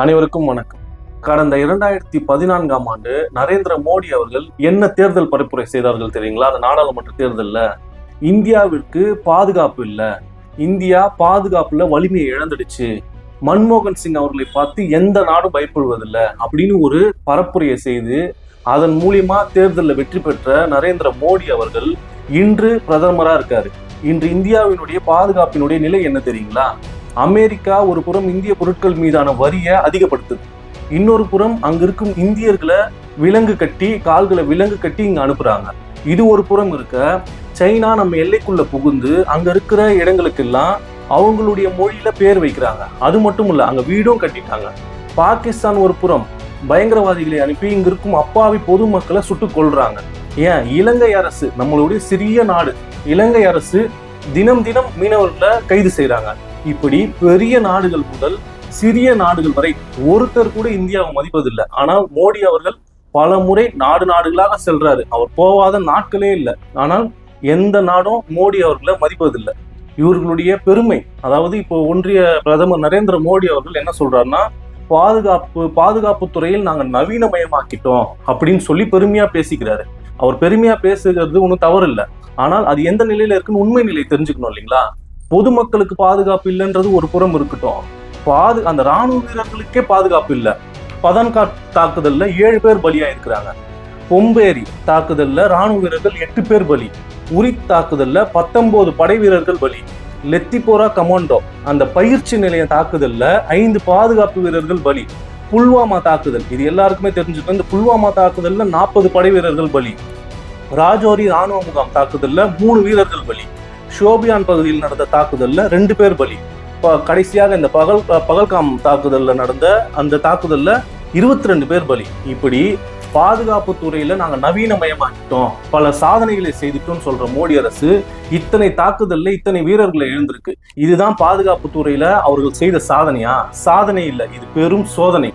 அனைவருக்கும் வணக்கம். கடந்த இரண்டாயிரத்தி பதினான்காம் ஆண்டு நரேந்திர மோடி அவர்கள் என்ன தேர்தல் பரப்புரை செய்தார்கள் தெரியுங்களா? அந்த நாடாளுமன்ற தேர்தலில். இந்தியாவிற்கு பாதுகாப்பு இல்லை. இந்தியா பாதுகாப்புல வலிமையை இழந்துடுச்சு. மன்மோகன் சிங் அவர்களை பார்த்து எந்த நாடும் பயப்படுவதில்லை அப்படின்னு ஒரு பரப்புரையை செய்து அதன் மூலியமா தேர்தலில் வெற்றி பெற்ற நரேந்திர மோடி அவர்கள் இன்று பிரதமராக இருக்காரு. இன்று இந்தியாவினுடைய பாதுகாப்பினுடைய நிலை என்ன தெரியுங்களா? அமெரிக்கா ஒரு புறம் இந்திய பொருட்கள் மீதான வரியை அதிகப்படுத்துது. இன்னொரு புறம் அங்க இருக்கும் இந்தியர்களை விலங்கு கட்டி கால்களை விலங்கு கட்டி இங்க அனுப்புறாங்க. இது ஒரு புறம் இருக்க சைனா நம்ம எல்லைக்குள்ள புகுந்து அங்க இருக்கிற இடங்களுக்கெல்லாம் அவங்களுடைய மொழியில பேர் வைக்கிறாங்க. அது மட்டும் இல்ல அங்க வீடும் கட்டிட்டாங்க. பாகிஸ்தான் ஒரு புறம் பயங்கரவாதிகளை அனுப்பி இங்க இருக்கும் அப்பாவி பொதுமக்களை சுட்டுக் கொள்றாங்க ஏன்? இலங்கை அரசு நம்மளுடைய சிறிய நாடு இலங்கை அரசு தினம் தினம் மீனவர்களை கைது செய்கிறாங்க இப்படி பெரிய நாடுகள் முதல் சிறிய நாடுகள் வரை ஒருத்தர் கூட இந்தியாவை மதிப்பதில்லை. ஆனால் மோடி அவர்கள் பல முறை நாடு நாடுகளாக செல்றாரு. அவர் போவாத நாட்களே இல்லை. ஆனால் எந்த நாடும் மோடி அவர்களை மதிப்பதில்லை. இவர்களுடைய பெருமை அதாவது இப்போ ஒன்றிய பிரதமர் நரேந்திர மோடி அவர்கள் என்ன சொல்றாருன்னா பாதுகாப்பு பாதுகாப்பு துறையில் நாங்கள் நவீனமயமாக்கிட்டோம் அப்படின்னு சொல்லி பெருமையா பேசிக்கிறாரு. அவர் பெருமையா பேசுகிறது ஒன்றும் தவறு இல்லை ஆனால் அது எந்த நிலையில இருக்குன்னு உண்மை நிலை தெரிஞ்சுக்கணும் இல்லைங்களா? பொதுமக்களுக்கு பாதுகாப்பு இல்லைன்றது ஒரு புறம் இருக்கட்டும். பாது அந்த ராணுவ வீரர்களுக்கே பாதுகாப்பு இல்லை. பதன்காட் தாக்குதலில் ஏழு பேர் பலியா இருக்கிறாங்க பொம்பேரி தாக்குதலில் ராணுவ வீரர்கள் எட்டு பேர் பலி. உரி தாக்குதலில் பத்தொன்பது படை வீரர்கள் பலி. லெத்திபோரா கமாண்டோ அந்த பயிற்சி நிலைய தாக்குதலில் ஐந்து பாதுகாப்பு வீரர்கள் பலி. புல்வாமா தாக்குதல் இது எல்லாருக்குமே தெரிஞ்சுக்கணும் இந்த புல்வாமா தாக்குதலில் நாற்பது படை வீரர்கள் பலி. ராஜோரி ராணுவ முகாம் தாக்குதலில் மூணு வீரர்கள் பலி. ஷோபியான் பகுதியில் நடந்த தாக்குதலில் ரெண்டு பேர் பலி. இப்போ கடைசியாக இந்த பகல் பகல்காம் தாக்குதலில் நடந்த அந்த தாக்குதலில் இருபத்தி ரெண்டு பேர் பலி. இப்படி பாதுகாப்பு துறையில் நாங்கள் நவீனமயமாக்கிட்டோம். பல சாதனைகளை செய்துட்டோம்னு சொல்கிற மோடி அரசு இத்தனை தாக்குதலில் இத்தனை வீரர்களை எழுந்திருக்கு. இதுதான் பாதுகாப்பு துறையில் அவர்கள் செய்த சாதனையா? சாதனை இல்லை. இது பெரும் சோதனை.